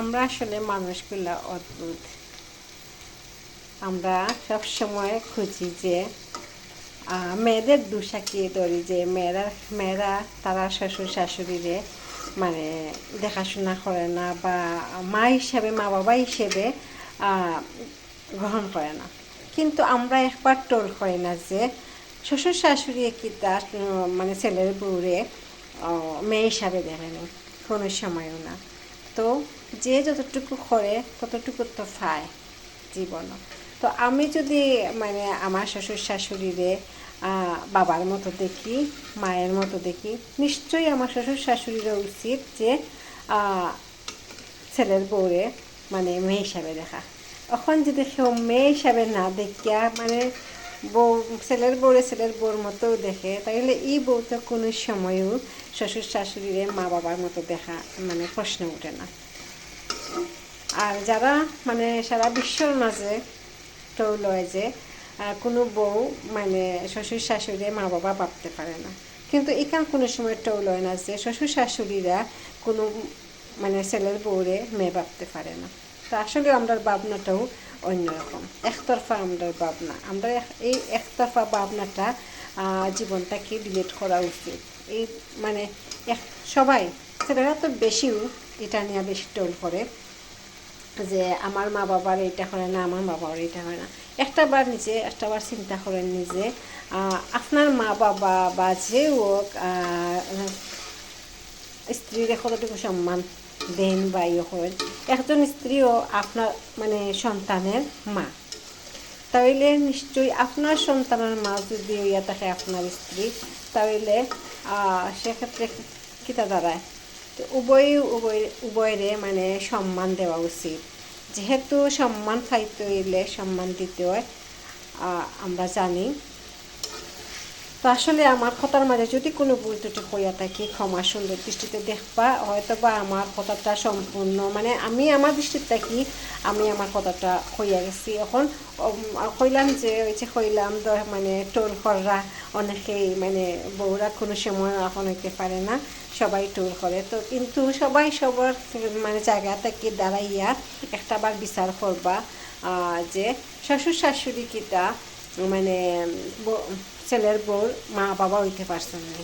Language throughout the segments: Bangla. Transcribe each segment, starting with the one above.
আমরা আসলে মানুষগুলা অদ্ভুত। আমরা সব সময় খুঁজি যে মেয়েদের দুশাকিয়ে ধরি যে, মেয়েরা মেয়েরা তারা শ্বশুর, শাশুড়িরে মানে দেখাশোনা করে না বা মা হিসেবে, মা বাবা হিসেবে গ্রহণ করে না। কিন্তু আমরা একবার টোল করি না যে, শ্বশুর শাশুড়ি কি তার মানে ছেলের বউরে মেয়ে হিসাবে দেখেনি কোনো সময়ও না। তো যে যতটুকু করে, ততটুকু তো পায় জীবনও তো আমি যদি মানে আমার শ্বশুর শাশুড়িরে বাবার মতো দেখি, মায়ের মতো দেখি, নিশ্চয়ই আমার শ্বশুর শাশুড়িরও উচিত যে ছেলের বউরে মানে মেয়ে হিসাবে দেখা। এখন যদি কেউ মেয়ে হিসাবে না দেখিয়া মানে বউ, ছেলের বউরে ছেলের বউর মতো দেখে। তাহলে এই বউ তো কোনো সময়ও শ্বশুর শাশুড়িরে মা বাবার মতো দেখা মানে প্রশ্ন ওঠে না। আর যারা মানে সারা বিশ্বর মাঝে তো লয় যে কোনো বউ মানে শ্বশুর শাশুড়ি মা বাবা ভাবতে পারে না। কিন্তু এখান কোনো সময় টো লয় না যে, শ্বশুর শাশুড়িরা কোনো মানে ছেলের বউরে মেয়ে ভাবতে পারে না। তো আসলে আমরা ভাবনাটাও অন্যরকম একতরফা আমরা ভাবনা। আমরা এই একতরফা ভাবনাটা জীবনটাকে ডিলিট করা উচিত। এই মানে এক- সবাই, ছেলেরা তো বেশিও এটা নিয়ে বেশি টোল করে যে আমার মা বাবার এটা করে না, আমার মা বাবার এটা হয় না। একটা বার নিজে, একটা বার চিন্তা করেন নিজে আপনার মা বাবা বা যে হোক স্ত্রীর কতটুকু সম্মান? দেন বা ইয়ে করেন একজন স্ত্রীও আপনার মানে সন্তানের মা। তাহলে নিশ্চয়ই আপনার সন্তানের মা যদি ইয়া থাকে আপনার স্ত্রী, তাহলে সেক্ষেত্রে কিতা দাঁড়ায়? তো উভয় উভয়, উভয়রে মানে সম্মান দেওয়া উচিত। যেহেতু সম্মান খাইতে হইলে সম্মান দিতে হয় আমরা জানি। তো আসলে আমার কথার মাঝে যদি কোনো ভুল ত্রুটি কইয়া থাকি, ক্ষমা সুন্দর দৃষ্টিতে দেখবা হয়তো বা আমার কথাটা সম্পূর্ণ মানে আমি আমার দৃষ্টিতে থাকি আমি আমার কথাটা কইয়া গেছি। এখন কইলাম যে, ওই যে কইলাম মানে টোল কররা, অনেকেই মানে বউরা কোনো সময় এখন হইতে পারে না, সবাই টোল করে। তো কিন্তু সবাই সবার মানে জায়গা থেকে দাঁড়াইয়া একটা বার বিচার করবা যে শ্বশুর শাশুড়ি কিটা মানে ছেলের বউর মা বাবা হইতে পারছেন না।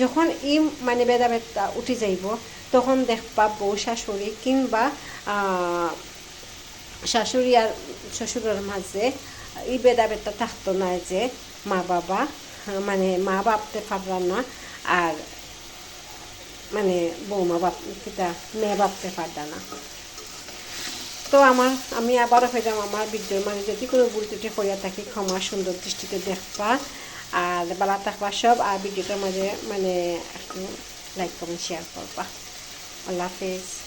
যখন ই মানে ভেদাভেদটা উঠে যাইব, তখন দেখবা বউ শাশুড়ি কিংবা শাশুড়ি আর শ্বশুরের মাঝে এই ভেদাভেদটা থাকতো না যে মা বাবা মানে মা বাপতে পারলাম না আর মানে বৌমা বাপ মেয়ে বাপতে পারলা না। তো আমার, আমি আবারও হইলাম আমার বিদ্যুৎ মানে যদি কোনো ভুল ত্রুটি হইয়া থাকি, ক্ষমা সুন্দর দৃষ্টিতে দেখবা। আর বেলা থাকবা সব, আর ভিডিওটার মাঝে মানে লাইক কমেন্ট শেয়ার করবা। আল্লাহ হাফেজ।